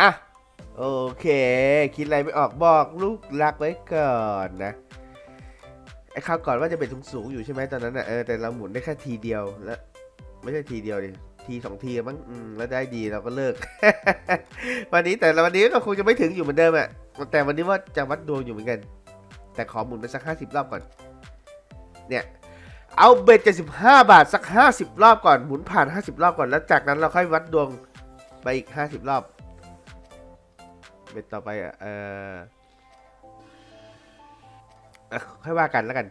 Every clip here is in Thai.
อะ โอเค คิดอะไรไม่ออกบอกลูกรักไว้ก่อนนะไอ้คราวก่อนว่าจะเป็นสูงๆอยู่ใช่ไหมตอนนั้นอะเออแต่เราหมุนได้แค่ทีเดียวแล้ว ไม่ใช่ทีเดียวดิทีสองทีมั้งแล้วได้ดีเราก็เลิก วันนี้แต่วันนี้ก็คงจะไม่ถึงอยู่เหมือนเดิมอะแต่วันนี้ว่าจะวัดดวงอยู่เหมือนกัน แต่ขอหมุนไปสักห้าสิบรอบก่อน เนี่ยเอาเบ็ดเจ็ดสิบห้าบาทสักห้าสิบรอบก่อนหมุนผ่านห้าสิบรอบก่อนแล้วจากนั้นเราค่อยวัดดวงไปอีกห้าสิบรอบ เบ็ดต่อไปเอ่อค่อยว่ากันแล้วกัน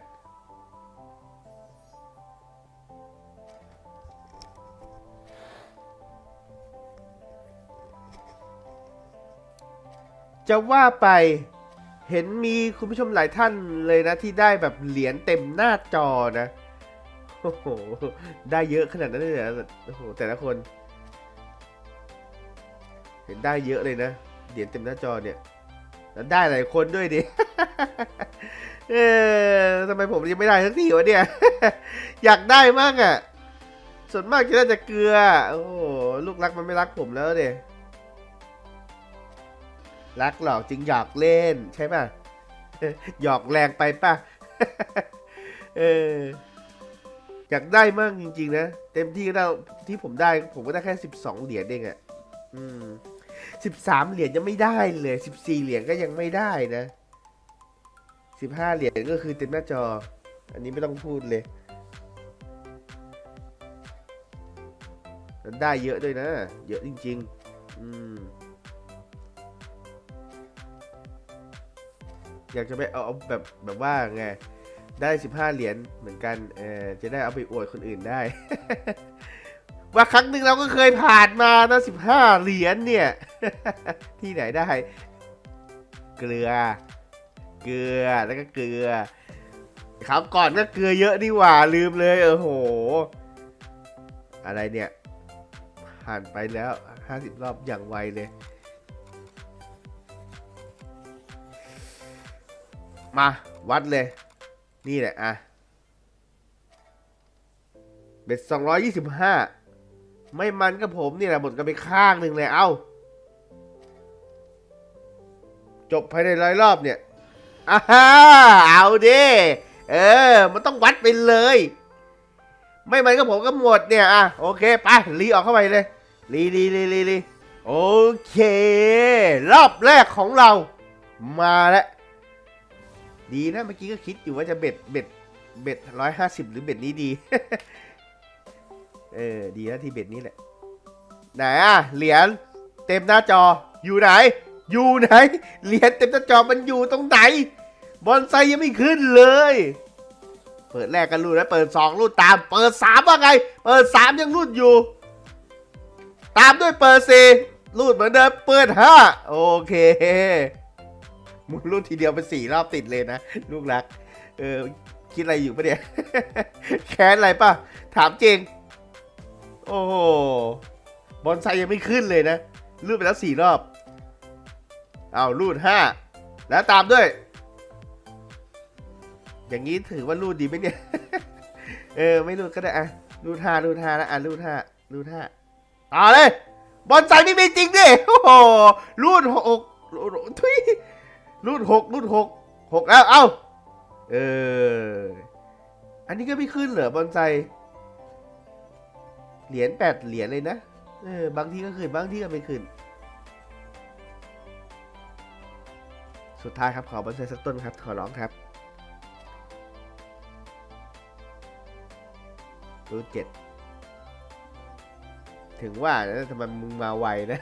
จะว่าไปเห็นมีคุณผู้ชมหลายท่านเลยนะที่ได้แบบเหรียญเต็มหน้าจอนะโอ้โหได้เยอะขนาดนั้นเลยเหรอโอ้โหแต่ละคน เห็นได้เยอะเลยนะ เหรียญเต็มหน้าจอเนี่ยแล้วได้หลายคนด้วยดิ เออทำไมผมยังไม่ได้สักทีวะเนี่ย อยากได้มากอะ่ะ ส่วนมากจะได้แต่เกลือ โอ้โหลูกรักมันไม่รักผมแล้วเดยรักหรอกจริงหยอกเล่นใช่ป่ะ หยอกแรงไปป่ะ เออ อยากได้มากจริง ๆ นะ เต็มที่ก็ได้ที่ผมได้ ผมก็ได้แค่สิบสองเหรียญเองอะ่ะ อืม สิบสามเหรียญยังไม่ได้เลยสิบสี่เหรียญก็ยังไม่ได้นะสิบห้าเหรียญก็คือเต็มหน้าจอ อันนี้ไม่ต้องพูดเลยได้เยอะด้วยนะ เยอะจริง ๆ อืมอยากจะไปเอาเอาแบบแบบว่าไงได้สิบห้าเหรียญเหมือนกันเออจะได้เอาไปอวดคนอื่นได้ ว่าครั้งหนึ่งเราก็เคยผ่านมานะสิบห้าเหรียญเนี่ย ที่ไหนได้ เกลือ เกลือแล้วก็เกลือ คราวก่อนก็เกลือเยอะนี่หว่าลืมเลยเออโห อะไรเนี่ย ผ่านไปแล้วห้าสิบรอบอย่างไวเลย มาวัดเลย นี่แหละอะเบ็ดสองร้อยยี่สิบห้าไม่มันก็ผมนี่แหละหมดกันไปข้างหนึ่งเลย เอ้า จบภายในร้อยรอบเนี่ยอ้าฮ่าเอาดิเออ มันต้องวัดไปเลย ไม่มันก็ผมก็หมดเนี่ยอะโอเคไปรีออกเข้าไปเลยรีรีรีรีรีโอเค รอบแรกของเรา มาแล้วดีนะเมื่อกี้ก็คิดอยู่ว่าจะเบ็ดเบ็ดเบ็ดร้อยห้าสิบหรือเบ็ดนี้ดี เออ ดีนะที่เบ็ดนี้แหละ ไหนอะเหรียญเต็มหน้าจออยู่ไหน อยู่ไหนเหรียญเต็มหน้าจอมันอยู่ตรงไหน บอลไซยังไม่ขึ้นเลย เปิดแรกกันรูดแล้วเปิดสองรูดตาม เปิดสามว่าไง เปิดสามยังรูดอยู่ ตามด้วยเปิดสี่รูดเหมือนเดิมเปิดห้าโอเคมึงรูดทีเดียวเป็นสี่รอบติดเลยนะลูกรัก เออคิดอะไรอยู่ปะเนี่ยแค้นอะไรป่ะ ถามจริง โอ้โหบอลไซยังไม่ขึ้นเลยนะรูดไปแล้วสี่รอบ เอารูดห้าแล้วตามด้วย อย่างนี้ถือว่ารูดดีไหมเนี่ย เออ ไม่รูดก็ได้อะรูดห้ารูดห้าแล้วอะรูดห้ารูดห้าต่อเลยบอลไซไม่มีจริงดิโอ้โหรูดหกทุยรูดหกรูดหกหกแล้วเอ้าเอออันนี้ก็ไม่ขึ้นเหรอบอลไซเหรียญแปดเหรียญเลยนะเออบางทีก็ขึ้นบางทีก็ไม่ขึ้น สุดท้ายครับขอบอลไซสักต้นครับขอร้องครับรูดเจ็ดถึงว่านะทำไมมึงมาไวนะ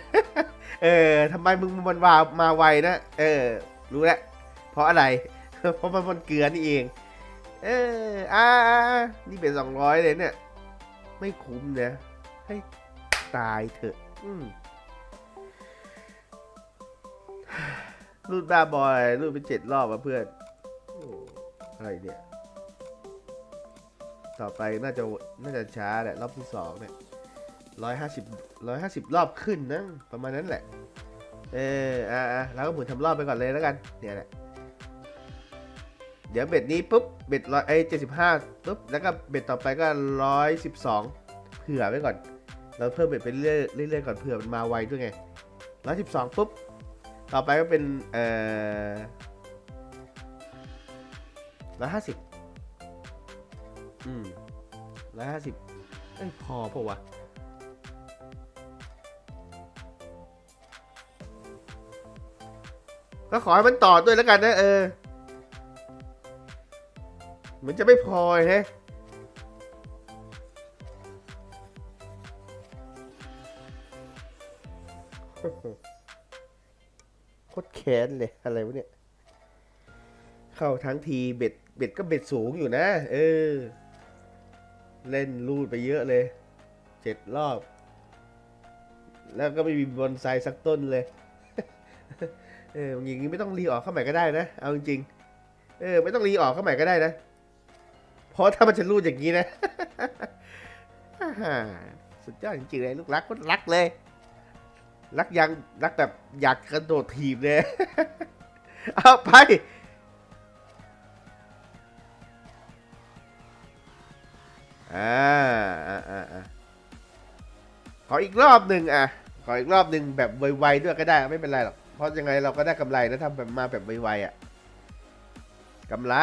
เออทำไมมึงมันมามาไวนะเออ รู้แล้วเพราะอะไร เพราะมันมันเกลือนี่เอง เอออ่าอ่าอ่านี่เป็นสองร้อยเลยเนี่ย ไม่คุ้มนะให้ตายเถอะ อืม รูดบ้าบอยรูดไปเจ็ดรอบอะเพื่อนโอ้อะไรเนี่ย ต่อไปน่าจะน่าจะช้าแหละรอบที่สองเนี่ยร้อยห้าสิบร้อยห้าสิบรอบขึ้นนะประมาณนั้นแหละ เอออ่าอ่าเราก็หมุนทำรอบไปก่อนเลยแล้วกัน เนี่ยแหละเดี๋ยวเบ็ดนี้ปุ๊บเบ็ดร้อยไอ้เจ็ดสิบห้าปุ๊บแล้วก็เบ็ดต่อไปก็ร้อยสิบสองเผื่อไว้ก่อน เราเพิ่มเบ็ดไปเรื่อยเรื่อยๆก่อนเผื่อมันมาไวด้วยไงร้อยสิบสองปุ๊บ ต่อไปก็เป็นเอ่อร้อยห้าสิบอืมร้อยห้าสิบเอ้ยพอเปล่าวะก็ขอให้มันต่อด้วยแล้วกันนะเออ เหมือนจะไม่พอแฮะ แค้นเลยอะไรวะเนี่ย เข้าทั้งทีเบ็ดเบ็ดก็เบ็ดสูงอยู่นะ เออ เล่นรูดไปเยอะเลยเจ็ดรอบ แล้วก็ไม่มีบอนไซสักต้นเลย เอออย่างงี้ไม่ต้องรีออกเข้าใหม่ก็ได้นะ เอาจริงๆเออไม่ต้องรีออกเข้าใหม่ก็ได้นะ เพราะถ้ามันจะรูดอย่างนี้นะ สุดยอดจริงๆเลยลูกรักก็รักเลย รักยังรักแบบอยากกระโดดถีบเลย เอาไปอ่าอ่าอ่าอ่าขออีกรอบหนึ่งอะ ขออีกรอบหนึ่งแบบไวๆด้วยก็ได้ไม่เป็นไรหรอก เพราะยังไงเราก็ได้กำไรนะทำแบบมาแบบไวๆอะกำไร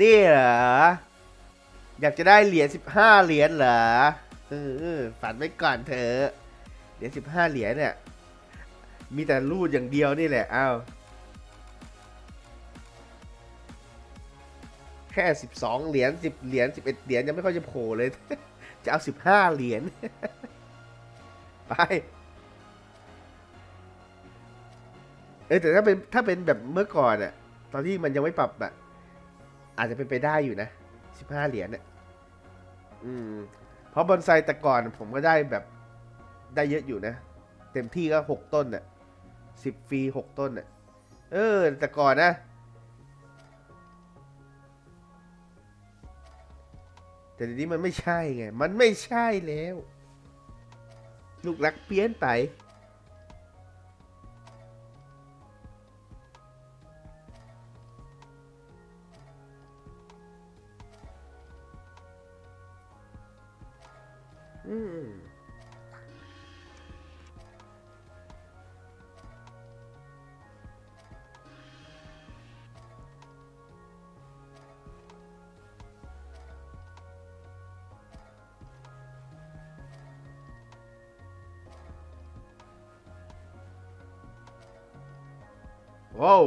นี่เหรอ อยากจะได้เหรียญสิบห้าเหรียญเหรอ เออฝันไว้ก่อนเถอะเหรียญสิบห้าเหรียญเนี่ย มีแต่รูดอย่างเดียวนี่แหละอ้าวแค่สิบสองเหรียญสิบเหรียญสิบเอ็ดเหรียญยังไม่ค่อยจะโผล่เลย จะเอาสิบห้าเหรียญไปเออแต่ถ้าเป็นถ้าเป็นแบบเมื่อก่อนอะตอนที่มันยังไม่ปรับอะอาจจะเป็นไปได้อยู่นะสิบห้าเหรียญเนี่ยอืม เพราะบอนไซแต่ก่อนผมก็ได้แบบได้เยอะอยู่นะ เต็มที่ก็หกต้นน่ะสิบฟีหกต้นน่ะ เออ แต่ก่อนนะ แต่ทีนี้มันไม่ใช่ไง มันไม่ใช่แล้ว ลูกรักเปลี่ยนไป ว้าว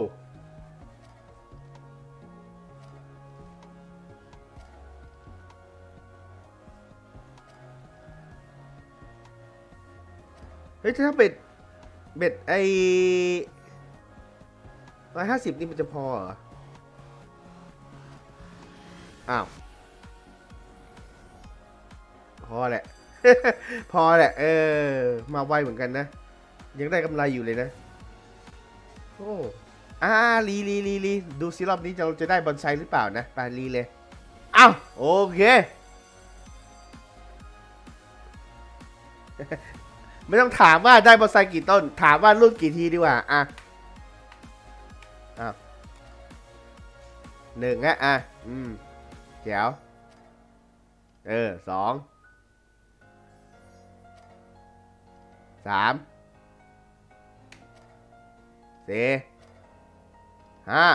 เฮ้ยถ้าเบ็ด เบ็ดไอร้อยห้าสิบนี่มันจะพอเหรอ อ้าว พอแหละ พอแหละ เออ มาไวเหมือนกันนะ ยังได้กำไรอยู่เลยนะ โอ้ อ่าลีลีลีลีดูซิรอบนี้เราจะได้บอนไซหรือเปล่านะไปลีเลยอ้าวโอเค ไม่ต้องถามว่าได้บอนไซกี่ต้น ถามว่ารุ่นกี่ทีดีกว่าอะอ้าวหนึ่งอะอะอืมเดี๋ยวเออสองสามสี่ ห้า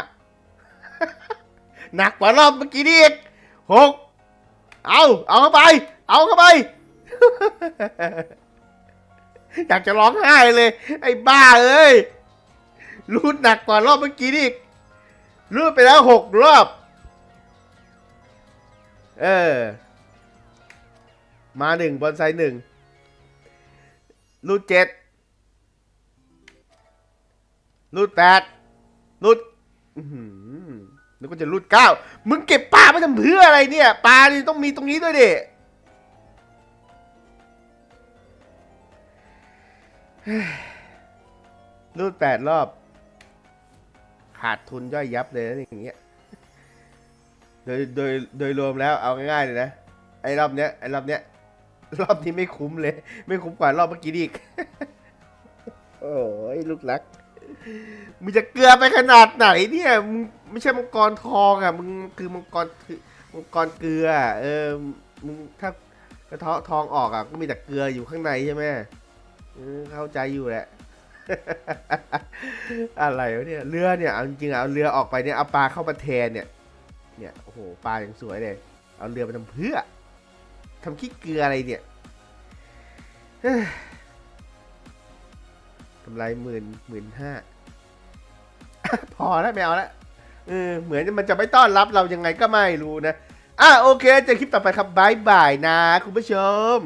หนักกว่ารอบเมื่อกี้นี่อีกหกเอาเอาเข้าไป เอาเข้าไป อยากจะร้องไห้เลย ไอ้บ้าเอ้ยรูดหนักกว่ารอบเมื่อกี้นี่อีกรูดไปแล้วหกรอบ เออ มาหนึ่งบอลไซหนึ่งรูดเจ็ดรูดแปดรูด แล้วก็จะรูดเก้า มึงเก็บปลามาทำเพื่ออะไรเนี่ย ปลานี่ต้องมีตรงนี้ด้วยดิรูดแปดรอบ ขาดทุนย่อยยับเลยนะอย่างเงี้ย โดยโดยโดยรวมแล้วเอาง่ายๆเลยนะ ไอ้รอบเนี้ยไอ้รอบเนี้ย รอบนี้ไม่คุ้มเลย ไม่คุ้มกว่ารอบเมื่อกี้อีก โอ้ยลูกรัก มึงจะเกลือไปขนาดไหนเนี่ยมึงไม่ใช่มังกรทองอะมึงคือมังกรคือมังกรเกลืออะเออมึงถ้ากระเทาะทองออกอะก็มีแต่เกลืออยู่ข้างในใช่ไหมเข้าใจอยู่แหละอะไรวะเนี่ยเรือเนี่ยเอาจริงเอาเรือออกไปเนี่ยเอาปลาเข้ามาแทนเนี่ย เนี่ยโอ้โหปลาอย่างสวยเลยเอาเรือไปทำเพื่อทำขี้เกลืออะไรเนี่ยำไรหมื่นหมื่นห้าพอแล้วไม่เอาละเออเหมือนมันจะไม่ต้อนรับเรายังไงก็ไม่รู้นะอะโอเคเจอคลิปต่อไปครับบายบายนะ คุณผู้ชม